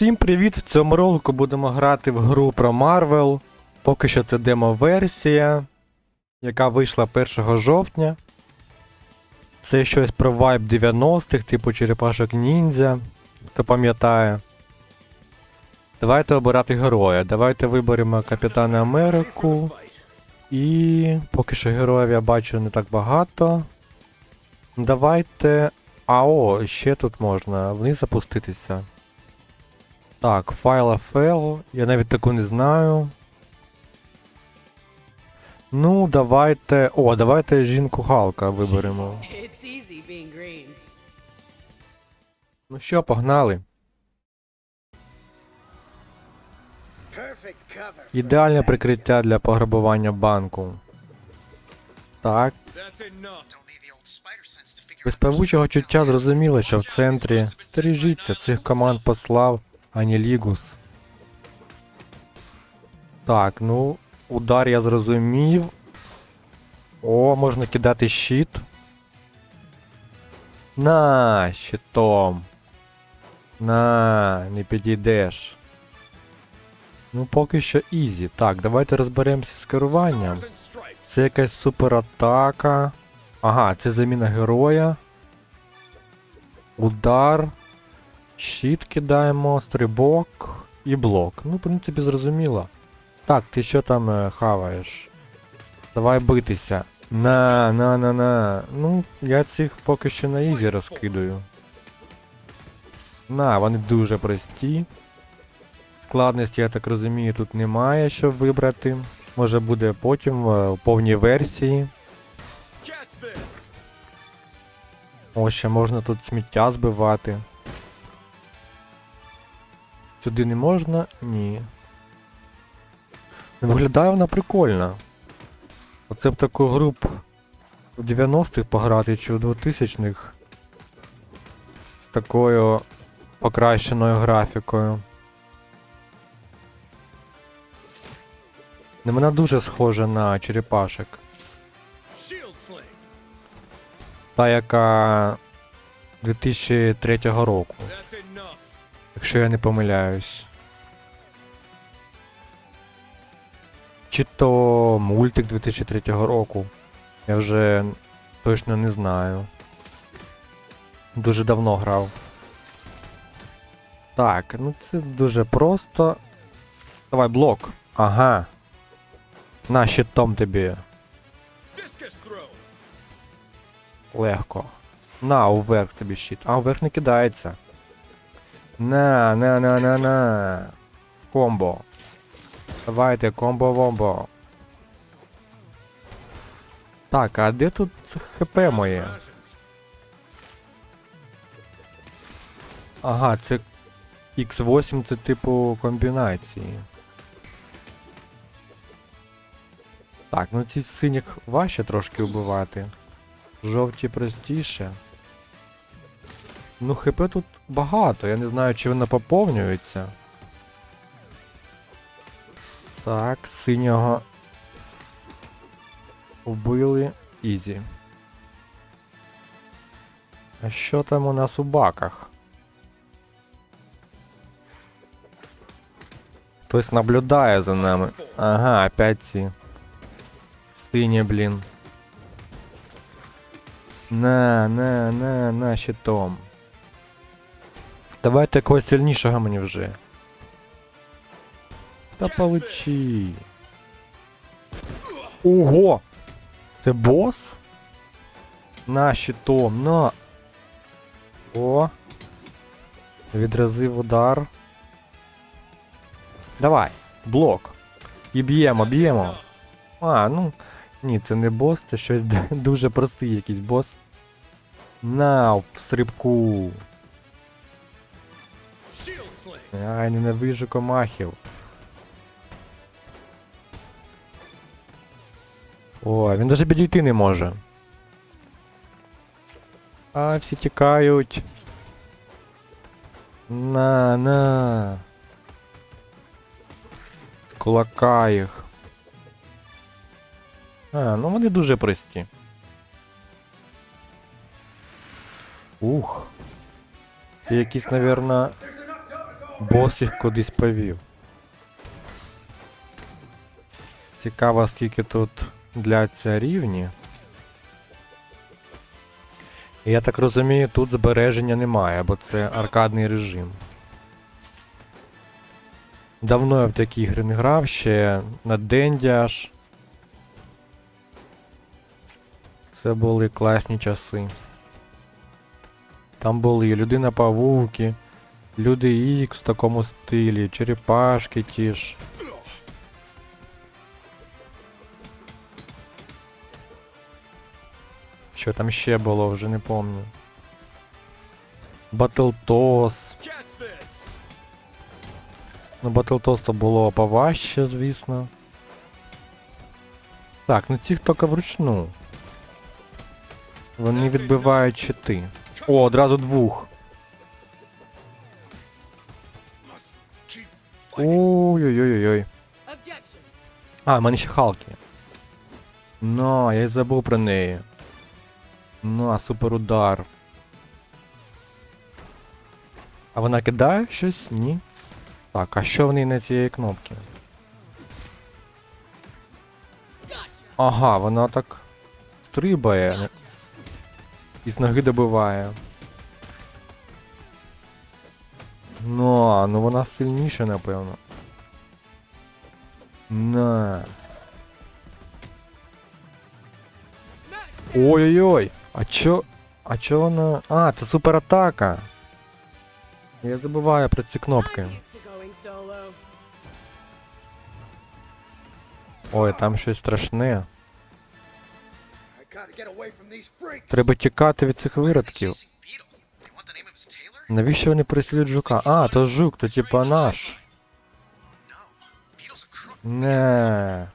Всім привіт! В цьому ролику будемо грати в гру про Marvel. Поки що це демо-версія, яка вийшла 1 жовтня. Це щось про вайб 90-х, типу черепашок ніндзя, хто пам'ятає. Давайте обирати героя. Давайте виберемо Капітана Америку. І поки що героїв я бачу не так багато. Давайте. А о, ще тут можна вниз запуститися. Так, файла файл. Я навіть таку не знаю. Ну, давайте. О, давайте жінку Халка виберемо. It's easy being green. Ну що, погнали. Ідеальне прикриття для пограбування банку. Так, без something чуття зрозуміло, що в центрі стережіться цих команд послав Анілігус. Так, ну, удар я зрозумів. О, можна кидати щит. На, щитом. На, не підійдеш. Ну, поки що ізі. Так, давайте розберемося з керуванням. Це якась суператака. Ага, це заміна героя. Удар. Щит кидаємо, стрибок і блок. Ну, в принципі, зрозуміло. Так, ти що там е, хаваєш? Давай битися. На, на, на, на. Ну, я цих поки що на ізі розкидаю. На, вони дуже прості. Складності, я так розумію, тут немає, щоб вибрати. Може буде потім е, у повній версії. Catch. О, ще можна тут сміття збивати. Сюди не можна? Ні. Ну, Виглядає вона прикольно. Оце б таку гру б 90-х пограти чи у 2000-х. З такою покращеною графікою. Ну, вона дуже схожа на черепашек. Та, яка 2003 року. Якщо я не помиляюсь. Чи то мультик 2003 року. Я вже точно не знаю. Дуже давно грав. Так, ну це дуже просто. Давай блок. Ага. На щитом тобі. Легко. На, уверх тобі щит. А, уверх не кидається. На, на, на, на, на. Комбо. Давайте, комбо-вомбо. Так, а де тут ХП моє? Ага, це X8 це типу комбінації. Так, ну ці синіх важче трошки вбивати. Жовті простіше. Ну, хп тут багато, я не знаю, чи воно поповнюється. Так, синього вбили. Ізі. А що там у нас у баках? Хтось наблюдає за нами. Ага, опять ці. Сині, блін. На, на, на, на, щитом. Давайте якогось сильнішого мені вже. Та получи. Ого! Це бос? На щитом, на. О. Відразив удар. Давай, блок. І б'ємо, б'ємо. А, ну. Ні, це не бос, це щось дуже простий якийсь бос. На, стрибку. Shield sling. Ай, ненавижу комахів. О, він навіть підійти не може. А, всі тікають. На, на. З кулака їх. А, ну вони дуже прості. Ух. Це якісь, навірно, Бос їх кудись повів. Цікаво, скільки тут дляться рівні. Я так розумію, тут збереження немає, бо це аркадний режим. Давно я в такі ігри не грав, ще на Денді аж. Це були класні часи. Там були людина павуки, люди Ікс в такому стилі, черепашки ті ж. Що там ще було, вже не пам'ятаю. Батлтос. Ну, Батлтос то було поважче, звісно. Так, ну ці тільки вручну. Вони відбивають щити. О, одразу двох. Ой-ой-ой-ой. А, в мене ще Халки. Ну, я й забув про неї. Ну, а суперудар. А вона кидає щось? Ні. Так, а що в неї на цієї кнопки? Ага, вона так стрибає і з ноги добиває. Ну, а, ну вона сильніша, напевно. На. Ой-ой-ой! А чо. А чо вона. А, це суператака. Я забуваю про ці кнопки. Ой, там щось страшне. Треба тікати від цих виродків. Навіщо вони переслідують жука? А, то жук, то типа наш. Oh no. Beetle's a crook. Не.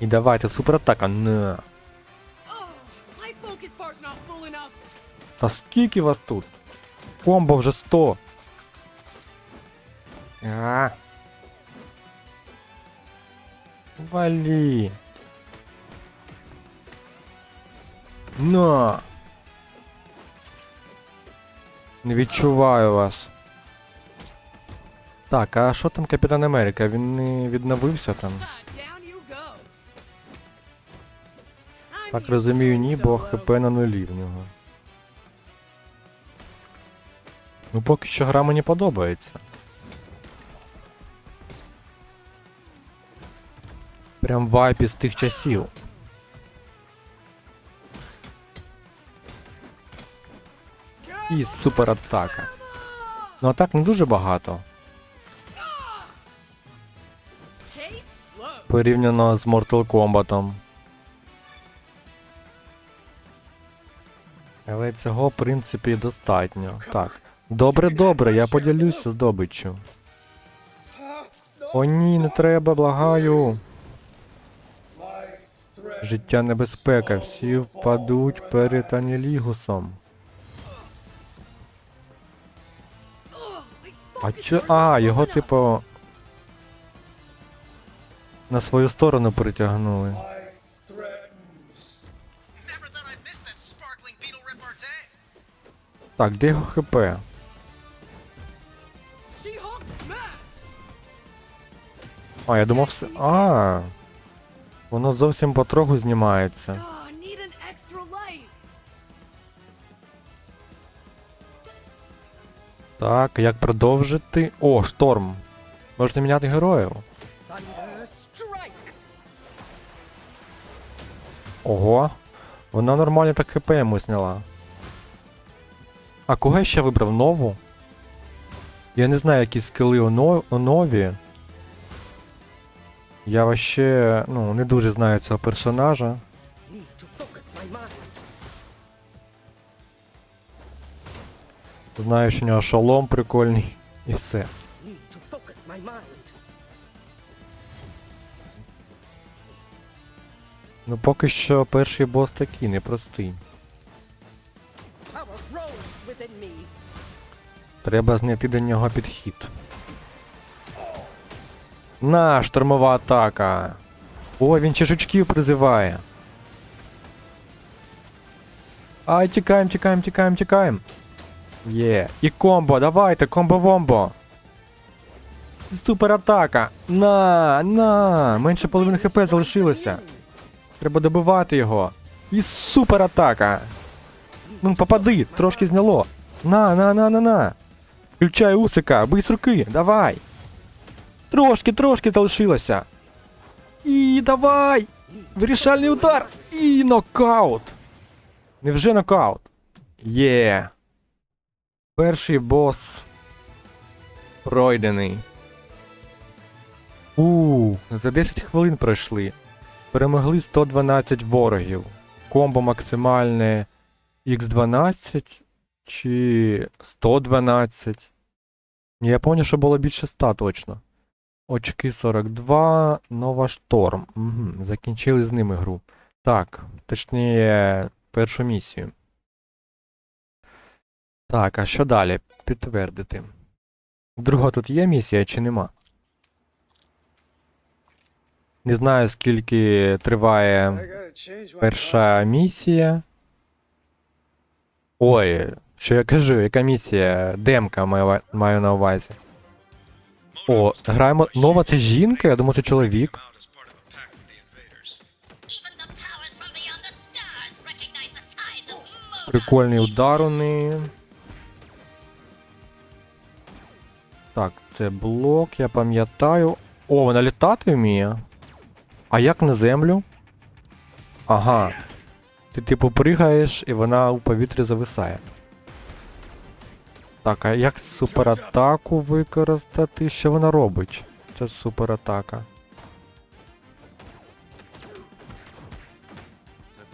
І давайте, суператака. Не. Oh, my focus bar's not full enough. Та скільки вас тут? Комбо вже 100. А. Валі. На. Не відчуваю вас. Так, а що там Капітан Америка? Він не відновився там? Так розумію, ні, бо. ХП на нулі в нього. Ну поки що гра мені подобається. Прям вайп із тих часів. І суператака. Ну атак не дуже багато. Порівняно з Mortal Kombat. Але цього, в принципі, достатньо. Так. Добре, добре, я поділюся здобиччю. О ні, не треба, благаю. Життя небезпека, всі впадуть перед Анілігусом. А чо. А, його, типу. На свою сторону притягнули. Так, де його ХП? А, я думав все. А. Воно зовсім потроху знімається. Так, як продовжити. О, шторм. Можна міняти героїв. Ого. Вона нормально так хп йому зняла. А кого я ще вибрав? Нову? Я не знаю, які скили у нові. Я вообще, ну, не дуже знаю цього персонажа. Знаю, що у нього шолом прикольний. І все. Ну поки що перший бос такий непростий. Треба знайти до нього підхід. На, штурмова атака. О, він ще призиває. Ай, тікаємо, тікаємо, тікаємо, тікаємо. Є. І комбо, давайте, комбо-вомбо. Суператака. На, на. Менше половини хп залишилося. Треба добивати його. І суператака. Ну, попади, трошки зняло. На, на, на, на, на. Включай усика, бий з руки, давай. Трошки, трошки залишилося. І давай! Вирішальний удар! І нокаут! Невже нокаут? Є. Перший бос пройдений. У, за 10 хвилин пройшли. Перемогли 112 ворогів. Комбо максимальне Х12 чи 112. Я пам'ятаю, що було більше 100 точно. Очки 42, нова шторм. Угу. Закінчили з ними гру. Так, точніше, першу місію. Так, а що далі? Підтвердити. Друга тут є місія чи нема? Не знаю, скільки триває перша місія. Ой, що я кажу, яка місія? Демка маю, на увазі. О, граємо. Нова це жінка, я думаю, це чоловік. Out as part of це блок, я пам'ятаю. О, вона літати вміє. А як на землю? Ага. Ти типу пригаєш і вона у повітрі зависає. Так, а як суператаку використати? Що вона робить? Це суператака.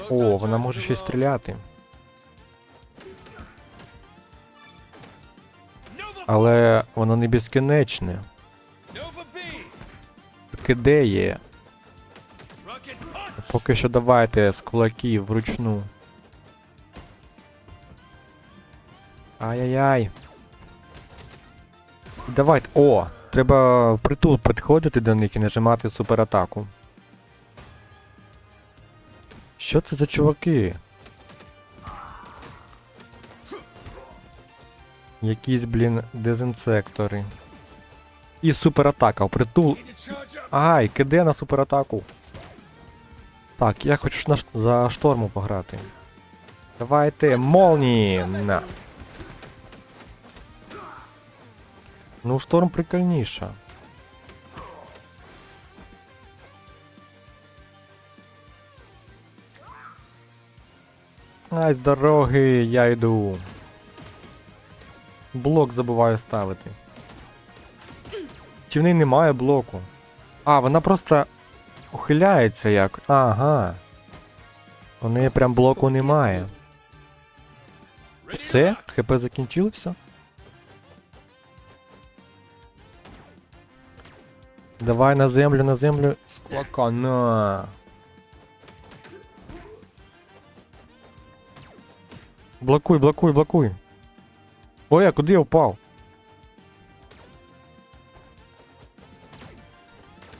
О, вона може ще й стріляти. Але воно не безкінечне. Таки де є? Поки що давайте з кулаків вручну. Ай-яй-яй. Давайте. О! Треба впритул підходити до них і нажимати суператаку. Що це за чуваки? Якісь, блін, дезінсектори. І суператака, впритул. Ай, киде на суператаку. Так, я хочу на ш- за шторму пограти. Давайте, молнії! На. Ну, шторм прикольніша. Ай, з дороги, я йду. Блок забуваю ставити. Чи в неї немає блоку? А, вона просто ухиляється як. Ага. У неї прям блоку немає. Все? ХП закінчилося? Давай на землю, на землю. Скока, на. Блокуй, блокуй, блокуй. Ой, а куди я впав?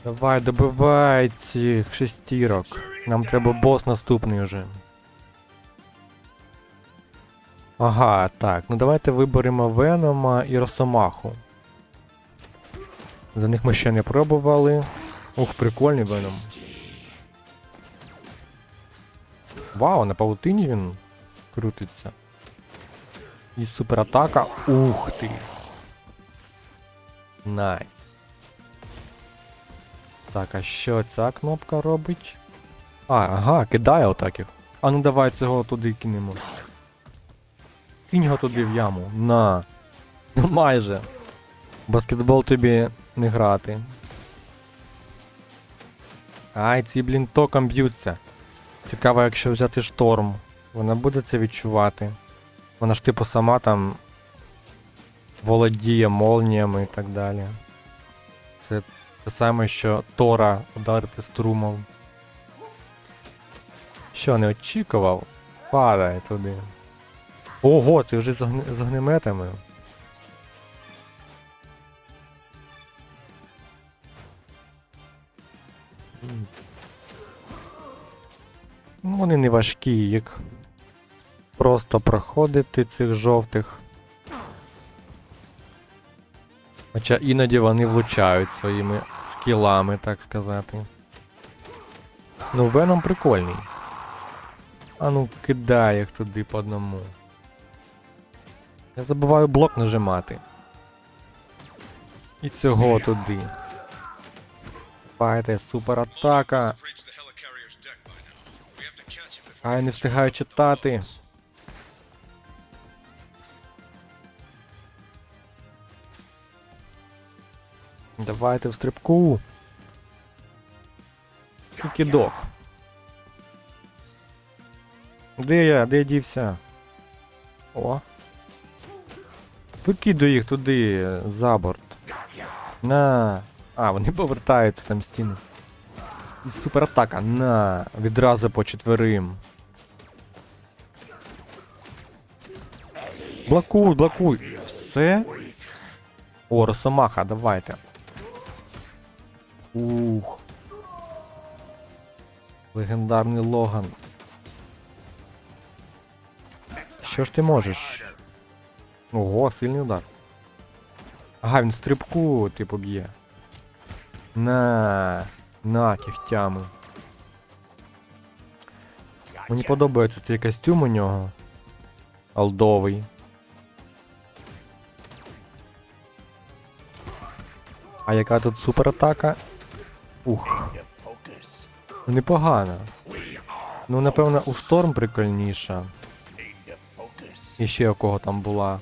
Давай, добивай цих шестірок. Нам треба бос наступний уже. Ага, так. Ну давайте виберемо Венома і Росомаху. За них ми ще не пробували. Ух, прикольний Веном. Вау, на паутині він крутиться. І суператака. Ух ти. Найс. Так, а що ця кнопка робить? А, ага, кидає отак їх. А ну давай цього туди кинемо. Кинь його туди в яму. На. Ну майже. Баскетбол тобі не грати. Ай, ці блін током б'ються. Цікаво, якщо взяти шторм. Вона буде це відчувати. Вона ж типу сама там володіє молніями і так далі. Це те саме, що Тора ударити струмом. Що, не очікував? Падає туди. Ого, це вже з, огне... з огнеметами. Вони не важкі, їх просто проходити цих жовтих. Хоча іноді вони влучають своїми скілами, так сказати. Ну, Веном прикольний. А ну, кидай їх туди по одному. Я забуваю блок нажимати. І цього туди. Давайте, суператака. Must have reached the Давайте в стрибку. І кидок. Де я? Де я дівся? О. Викидуй їх туди, за борт. На. А, вони повертаються там стіни. І суператака. На. Відразу по четверим. Блокуй, блокуй. Все. О, Росомаха, давайте. Ух. Легендарний Логан. Що ж ти можеш? Ого, сильний удар. Ага, він стрибку, типу, б'є. На, на, кігтями. Мені подобається цей костюм у нього. Алдовий. А яка тут суператака? Ух. Непогано. Ну, напевно, у шторм прикольніша. І ще у кого там була.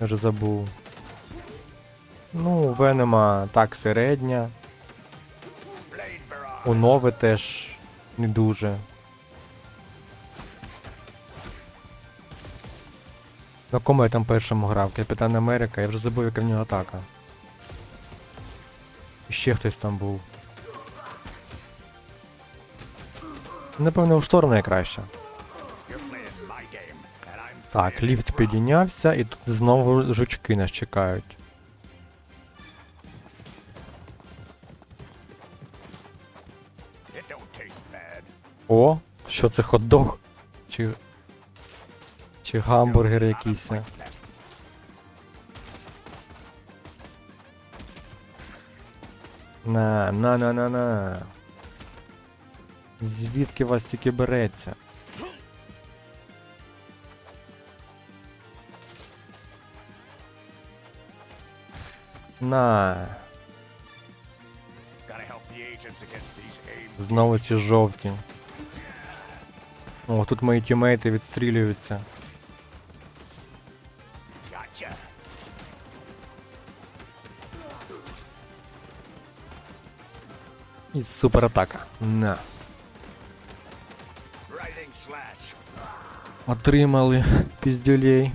Я вже забув. Ну, у Венема так середня. У Нови теж не дуже. На кому я там першому грав? Капітан Америка, я вже забув, яка в нього атака. І ще хтось там був. Напевно, у шторм найкраще. Так, ліфт підійнявся і тут знову жучки нас чекають. О, що це хот-дог? Чи. Чи гамбургер якийсь. На, на, на, на, на. Звідки вас тільки береться? На. Знову ці жовті. О, тут мої тімейти відстрілюються. І суператака. На. Отримали піздюлей.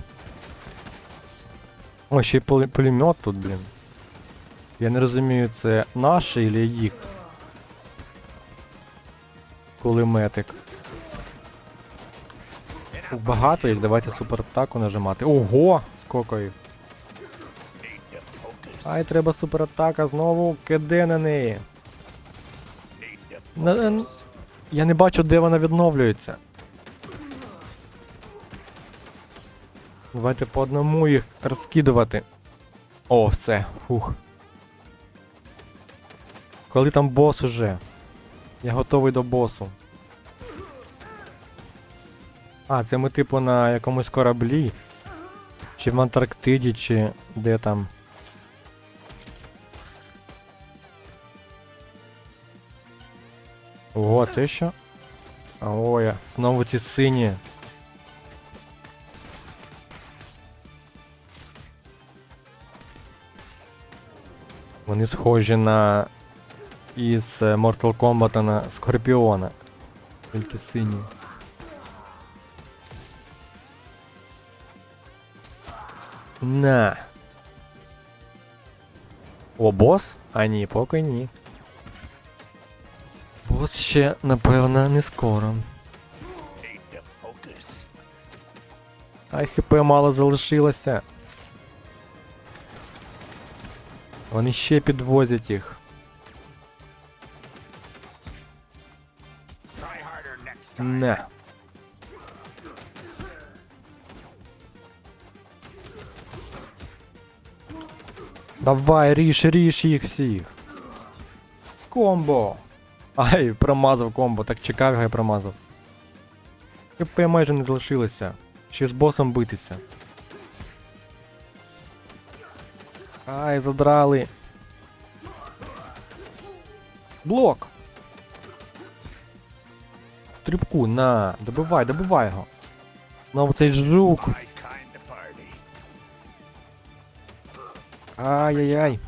О, ще й пуле- пулемет тут, блін. Я не розумію, це наш или їх. Кулеметик. Багато їх, давайте суператаку нажимати. Ого! Сколько їх. Ай, треба суператака знову киде на неї. Я не бачу, де вона відновлюється. Давайте по одному їх розкидувати. О, все. Фух. Коли там бос уже? Я готовий до босу. А, це ми типу на якомусь кораблі. Чи в Антарктиді, чи де там. Ого, це що? Ой, знову ці сині. Вони схожі на із е, Mortal Kombat на Скорпіона. Тільки сині. На. О, бос? А ні, поки ні. Бос ще, напевно, не скоро. Ай, хп мало залишилося. Вони ще підвозять їх. Не. Давай, ріж, ріж їх всіх. Комбо. Ай, промазав комбо, так чекав, і промазав. ХП майже не залишилося. Ще з босом битися. Ай, задрали. Блок. Стрибку, на, добивай, добивай його. Ну цей жук. Ай-яй-яй.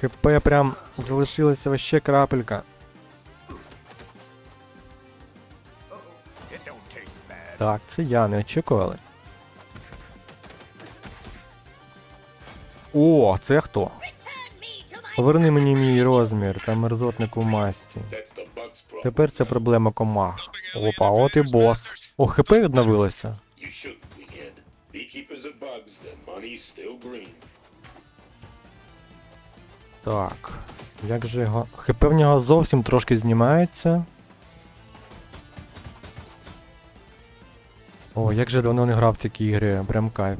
ХП прям залишилося вообще крапелька. Так, це я не очікували. О, це хто? Поверни мені мій розмір та мерзотник у масті. Тепер це проблема комах. Опа, от і бос. О, ХП відновилося. Так. Як же його. ХП в нього зовсім трошки знімається. О, як же давно не грав такі ігри, прям кайф.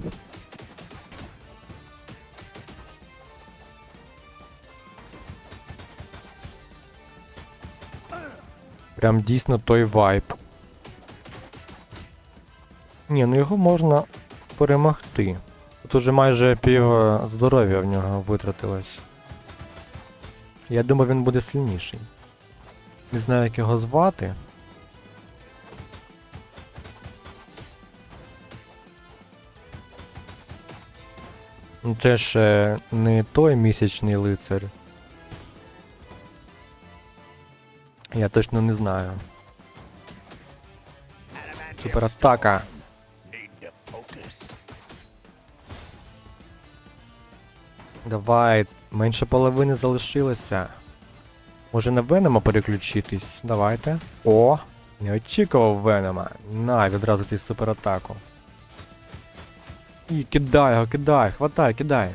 Прям дійсно той вайб. Ні, ну його можна перемогти. Тут уже майже пів е, здоров'я в нього витратилось. Я думаю, він буде сильніший. Не знаю, як його звати. Ну, Це ж е, не той місячний лицар. Я точно не знаю. Суператака. Давай, менше половини залишилося. Може на Венома переключитись? Давайте. О! Не очікував Венома. На, відразу ти суператаку. І кидай його, кидай, хватай, кидай.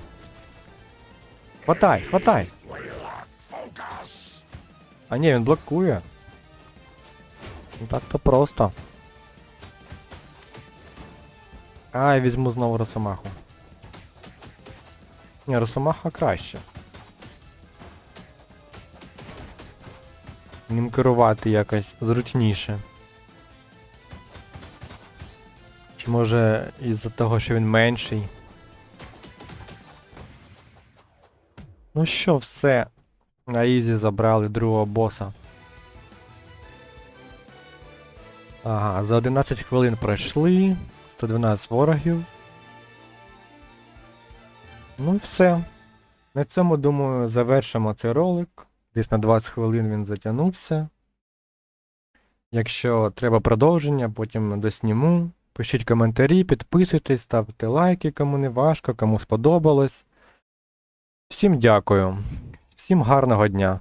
Хватай, хватай. А ні, він блокує. Ну так то просто. А, я візьму знову Росомаху. Ні, Росомаха краще. Ним керувати якось зручніше. Чи може із-за того, що він менший. Ну що, все. На Ізі забрали другого боса. Ага, за 11 хвилин пройшли. 112 ворогів. Ну і все. На цьому, думаю, завершимо цей ролик. Десь на 20 хвилин він затягнувся. Якщо треба продовження, потім досніму. Пишіть коментарі, підписуйтесь, ставте лайки, кому не важко, кому сподобалось. Всім дякую. Всім гарного дня.